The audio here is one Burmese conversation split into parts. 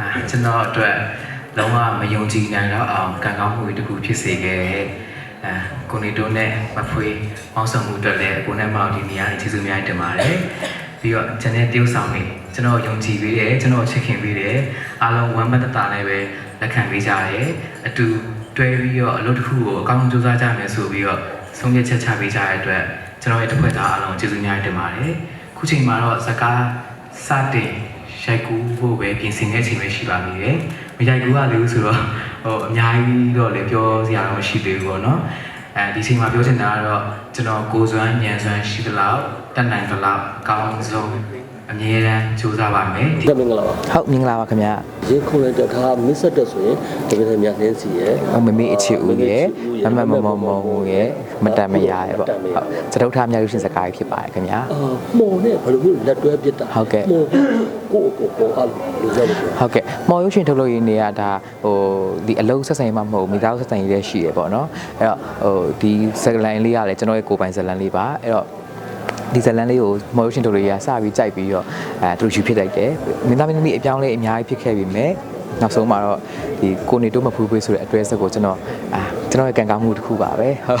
အာကျွန်တော်အတွက်လုံးဝမယုံကြည်နိုင်တော့အောင်ကံကောင်းမှုတွေတစ်ခုဖြစ်စေခဲ့တဲ့အဲကိုနေတိုးနဲ့မဖွေးပေါင်းဆောင်မှုအတွက်လည်းကိုနဲ့မောင်ဒီနေရာနေကျေးဇူးအများကြီးတင်ပါတယ်ပြီးတော့ကျွန်တဲ့တရုပ်ဆောင်နေကျွန်တော်ယုံကြည်ပြီးတယ်ကျွန်တော်ချစ်ခင်ပြီးတယ်အားလုံးဝမ်းမတတနဲ့ပဲလက်ခံပေးကြတယ်အတူတွဲပြီးတော့အလုပ်တစ်ခုကိုအကောင်းဆုံးကြိုးစားကြမယ်ဆိုပြီးတော့ဆုံးဖြတ်ချက်ချပေးကြတဲ့အတွက်ကျွန်တော်ရဲ့တစ်ဖွဲ့သားအားလုံးကျေးဇူးအများကြီးတင်ပါတယ်ခုချိန်မှာတော့ဇကားစတင် ရိုက်ကူးဖို့ပဲပြင်ဆင်နေချိန်ပဲရှိပါသေးတယ်မရိုက်ကူးရသေးဘူးဆိုတော့ဟိုအများကြီးတော့လည်းပြောစရာတော့မရှိသေးဘူးပေါ့နော်အဲဒီချိန်မှာပြောချင်တာကတော့ကျွန်တော်ကိုယ်စွမ်းဉာဏ်စွမ်းရှိသလောက်တက်နိုင်သလောက်အကောင်းဆုံး အမြဲတမ်းကြိုးစားပါမယ်ဒီကမင်္ဂလာပါဟုတ်မင်္ဂလာပါခင်ဗျာရေခုံတဲ့တခါမစ်ဆက်တက်ဆိုရင်တပည့်တော်များနှင်းစီရဲ့မမေအချစ်ဦးရဲ့မမမမမဦးရဲ့မတန်မရရဲ့ပေါ့ဟုတ်စတုထမြောက်ရှင်စကားကြီးဖြစ်ပါတယ်ခင်ဗျာအာမော်နဲ့ဘယ်လိုမျိုးလက်တွဲပြစ်တာဟုတ်ကဲ့မော်ကိုကိုကိုအားလို့ပြောလို့ပြောဟုတ်ကဲ့မော်ရုပ်ရှင်ထုတ်လို့ရင်းနေရဒါဟိုဒီအလုံးဆက်ဆိုင်မှမဟုတ်မိသားစုဆက်ဆိုင်လေးရှိရပေါ့နော်အဲ့တော့ဟိုဒီဇလန်လေးကလည်းကျွန်တော်ရဲ့ကိုယ်ပိုင်ဇလန်လေးပါအဲ့တော့ ဒီဇလန်လေးကိုမော်ရုပ်ရှင်ထုတ်လို့ရစပြီးကြိုက်ပြီးတော့အဲသူတို့ယူဖြစ်လိုက်တယ်မင်းသားမင်းသမီးအပြောင်းလဲအများကြီးဖြစ်ခဲ့ပြီမဲ့နောက်ဆုံးမှာတော့ဒီကိုနေတိုးမဖူးဖွေးဆိုတဲ့အတွဲဆက်ကိုကျွန်တော်အာကျွန်တော်ရဲ့ကံကောင်းမှုတစ်ခုပါပဲဟုတ်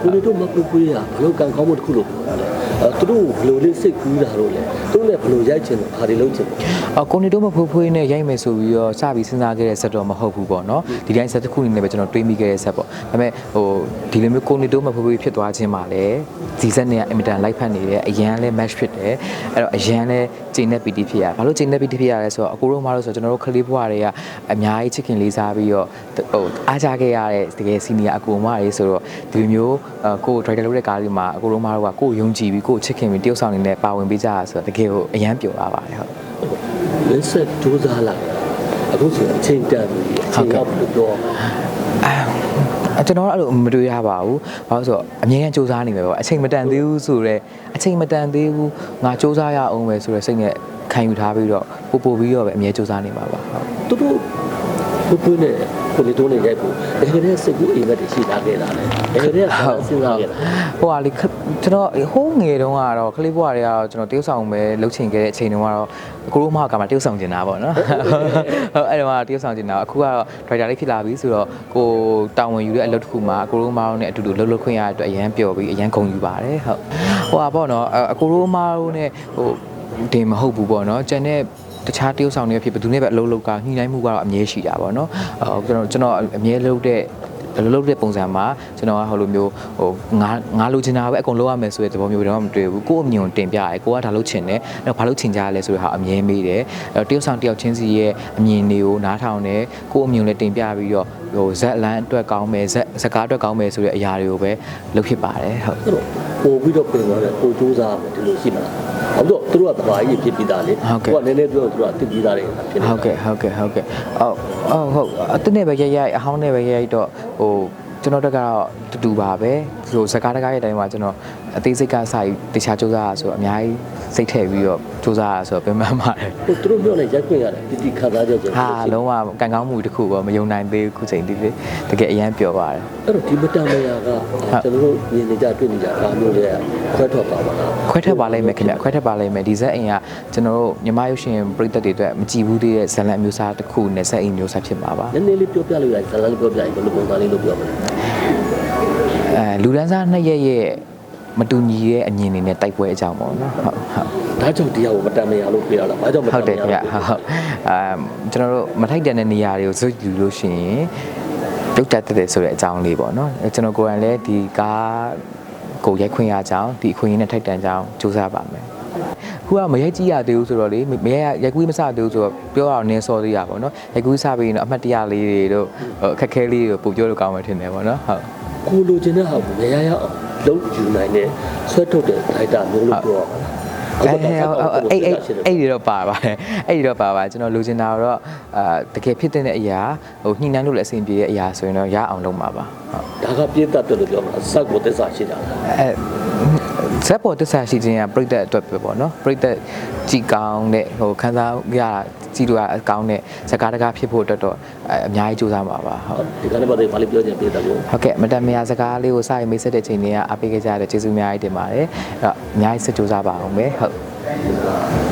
ကိုနေတို့မပူပူရဘလို့ကန်ကောင်းမှုတစ်ခုလို့ပြောတယ်အဲ သူတို့ဘလို့လေးစိတ်ကူးတာတော့လေသူတို့လည်းဘလို့ရိုက်ချင်တယ်ခါဒီလုံးချင်တယ်အော်ကိုနေတော့မဖိုးဖွေးနဲ့ရိုက်မယ်ဆိုပြီးတော့စပြီးစဉ်းစားခဲ့တဲ့ဆက်တော့မဟုတ်ဘူးပေါ့နော်ဒီတိုင်းဆက်တစ်ခုအနေနဲ့ပဲကျွန်တော်တွေးမိခဲ့တဲ့ဆက်ပေါ့ဒါပေမဲ့ဟိုဒီလိုမျိုးကိုနေတော့မဖိုးဖွေးဖြစ်သွားခြင်းပါလေဒီဆက်နဲ့အင်မတန်လိုက်ဖက်နေတယ်အရန်လဲ match ဖြစ်တယ်အဲ့တော့အရန်လဲချိန်နဲ့ PT ဖြစ်ရဘာလို့ချိန်နဲ့ PT ဖြစ်ရလဲဆိုတော့အကိုတို့မှလို့ဆိုတော့ကျွန်တော်တို့ခလေးဘွားတွေကအများကြီးချစ်ခင်လေးစားပြီးတော့ဟိုအားကြခဲ့ရတဲ့တကယ် senior အကိုမတွေဆိုတော့ဒီလိုမျိုးကို driver လုပ်တဲ့ကားတွေမှာအကိုတို့မှတို့ကကိုယုံကြည်ပြီးကိုချစ်ခင်ပြီးတယောက်ဆောင်နေနဲ့ပါဝင်ပေးကြရဆိုတော့တကယ်ကိုအရန်ပျော်ရပါတယ်ဟုတ်မစ်ဆက်ဒိုးစားလာအခုဆိုအချိန်တန်ပြီအချိန်ရောက်လို့ပြောအဲကျွန်တော်ကအဲ့လိုမတွေးရပါဘူး။ဘာလို့ဆိုတော့အမြဲတမ်းစူးစမ်းနေမယ်ပေါ့။အချိန်မတန်သေးဘူးဆိုတော့အချိန်မတန်သေးဘူးငါစူးစမ်းရအောင်ပဲဆိုတော့စိတ်နဲ့ခံယူထားပြီးတော့ပို့ပို့ပြီးတော့ပဲအမြဲစူးစမ်းနေမှာပါဟုတ်သူတို့ ပူပူနဲ့ကိုနေတို့နဲ့ရိုက်ဖို့တကယ်တည်းစိတ်ကူးအိမ်မက်တွေရှိလာခဲ့တာလေတကယ်တည်းကစဉ်းစားခဲ့တာဟိုဟာလေခကျွန်တော်ဟိုးငယ်တုန်းကတော့ခလေးဘွားတွေကတော့ကျွန်တော်တရုပ်ဆောင်ပဲလှုပ်ချင်ခဲ့တဲ့အချိန်တုန်းကတော့ကိုရိုးမကမှတရုပ်ဆောင်ကျင်တာပေါ့နော်ဟုတ်အဲ့တော့တရုပ်ဆောင်ကျင်တာအခုကတော့ driver လေးဖြစ်လာပြီဆိုတော့ကိုတာဝန်ယူတဲ့အလုပ်တစ်ခုမှာကိုရိုးမောင်းနဲ့အတူတူလှုပ်လှုပ်ခွင့်ရတဲ့အတွက်အရန်ပျော်ပြီးအရန်ဂုဏ်ယူပါတယ်ဟုတ်ဟိုဟာပေါ့နော်အကိုရိုးမောင်းနဲ့ဟိုတင်မဟုတ်ဘူးပေါ့နော်ကျန်တဲ့ တခြားတရုပ်ဆောင်တွေဖြစ်ဘယ်သူနဲ့ပဲအလုပ်လုပ်ကညှိနှိုင်းမှုကတော့အမြဲရှိတာပေါ့နော်အဲကျွန်တော်ကျွန်တော်အမြဲလုပ်တဲ့ဘယ်လိုလုပ်တဲ့ပုံစံမှာကျွန်တော်ကဟိုလိုမျိုးဟိုငါငါလိုချင်တာပဲအကုန်လုပ်ရမယ်ဆိုတဲ့သဘောမျိုးတော့မတွေ့ဘူးကိုယ့်အမြင်ကိုတင်ပြရဲကိုကဒါလုပ်ချင်တယ်အဲ့တော့ဘာလုပ်ချင်ကြရလဲဆိုတဲ့ဟာအမြဲမေးတယ်အဲ့တော့တရုတ်ဆောင်တယောက်ချင်းစီရဲ့အမြင်တွေကိုနားထောင်တယ်ကိုယ့်အမြင်ကိုလည်းတင်ပြပြီးတော့ဟိုဇက်လန်အတွက်ကောင်းမယ်ဇက်စကားအတွက်ကောင်းမယ်ဆိုတဲ့အရာတွေကိုပဲလုပ်ဖြစ်ပါတယ်ဟုတ်အဲ့တော့ပို့ပြီးတော့ပြင်သွားတယ်ပို့စူးစားမယ်ဒီလိုရှိမလားအဲ့တော့သူတို့ကတဘာကြီးဖြစ်ပြီးသားလေကနည်းနည်းပြောသူတို့ကသိပြီးသားတွေဖြစ်နေဟုတ်ကဲ့ဟုတ်ကဲ့ဟုတ်ကဲ့အော်အော်ဟုတ်အတင်းနဲ့ပဲရိုက်ရိုက်အဟောင်းနဲ့ပဲရိုက်ရိုက်တော့ဟိုကျွန်တော်တက်ကတော့တူတူပါပဲဟိုစကားတကားရဲ့အတိုင်းမှာကျွန်တော်အသေးစိတ်ကစာယူတခြားစူးစမ်းရဆိုတော့အများကြီး စိတ်ထည့်ပြီးတော့စူးစမ်းရဆိုတော့ပြန်မှန်ပါတယ်ဟိုသူတို့ပြောနေရိုက်ခွင့်ရတယ်တီတီခါသားကြောင့်ဆိုဟာလုံးဝကံကောင်းမှုတစ်ခုပေါ့မယုံနိုင်သေးဘူးခုချိန်ဒီလေတကယ်အရန်ပျော်ပါတယ်အဲ့တော့ဒီမတန်မယာကကျွန်တော်တို့မြင်နေကြတွေ့နေကြဒါမျိုးတွေခွဲထွက်ပါပါလားခွဲထက်ပါလိမ့်မယ်ခင်ဗျခွဲထက်ပါလိမ့်မယ်ဒီဇက်အိမ်ကကျွန်တော်တို့ညီမရုပ်ရှင်ပရိသတ်တွေအတွက်မကြည့်ဘူးသေးတဲ့ဇာတ်လမ်းအမျိုးအစားတစ်ခုနဲ့ဇက်အိမ်မျိုးစားဖြစ်မှာပါနည်းနည်းလေးပြောပြလို့ရတယ်ဇလန်လေးပြောပြရင်ဘယ်လိုပုံစံလေးလို့ပြောမလဲအဲလူဒန်းစားနှစ်ရက်ရဲ့ မတူညီတဲ့အမြင်တွေနဲ့တိုက်ပွဲအကြောင်းပေါ့နော်ဟုတ်ဟုတ်ဒါကြောင့်တရားကိုမတန်မယာလို့ပြောရတာဘာကြောင့်မတဟုန်တ်မတယ်ယာခင်ဗျဟုတ်ဟုတ်အဲကျွန်တော်တို့မထိုက်တန်တဲ့နေရာတွေကိုဇွတ်ယူလို့ရှိရင်ပြုတ်တက်တဲ့ဆိုတဲ့အကြောင်းလေးပေါ့နော်အဲကျွန်တော်ကိုယ်တိုင်လည်းဒီကားကိုရိုက်ခွင့်ရကြောင်းဒီအခွင့်အရေးနဲ့ထိုက်တန်ကြောင်းစူးစမ်းပါမယ်ခုကမရိုက်ကြည့်ရသေးဘူးဆိုတော့လေမရိုက်ရိုက်ကူးမစသေးဘူးဆိုတော့ပြောရအောင်နင်းစောသေးရပါတော့ရိုက်ကူးစပြီးရင်တော့အမှတ်တရလေးတွေတို့အခက်ခဲလေးတွေပို့ပြောလို့ကောင်းမှထင်တယ်ပေါ့နော်ဟုတ် ကိုလိုချင်တဲ့ဟာကိုမရရအောင်လုံးယူနိုင်တဲ့ဆွဲထုတ်တဲ့ဒိုက်တာမျိုးလို့ပြောရမှာအဲအဲ့အဲ့အဲ့ဒီတော့ပါပါတယ်အဲ့ဒီတော့ပါပါကျွန်တော်လိုချင်တာတော့အာတကယ်ဖြစ်တဲ့အရာဟိုညှိနှိုင်းလို့လည်းအဆင်ပြေတဲ့အရာဆိုရင်တော့ရအောင်လုပ်မှာပါဟုတ်ဒါကပြည့်တတ်တယ်လို့ပြောမှာစက်ကိုသစ္စာရှိတာလားအဲ ဇက်ပေါ်တစ္ဆာရှိခြင်းကပြိသက်အတွက်ပဲပေါ့နော်ပြိသက်ကြည်ကောင်းတဲ့ဟိုခန်းစားရကြည်လို့အကောင်းတဲ့ဇကားတကားဖြစ်ဖို့အတွက်တော့အများကြီးကြိုးစားမှာပါဟုတ်ဒီကနေ့ပတ်သက်ဘာလို့ပြောချင်ပြတယ်လို့ဟုတ်ကဲ့မတန်မယာစကားလေးကိုစရင်မိတ်ဆက်တဲ့ချိန်တွေကအားပေးခဲ့ကြတဲ့ကျေးဇူးအများကြီးတင်ပါတယ်အဲ့တော့အများကြီးစကြိုးစားပါအောင်ပဲဟုတ်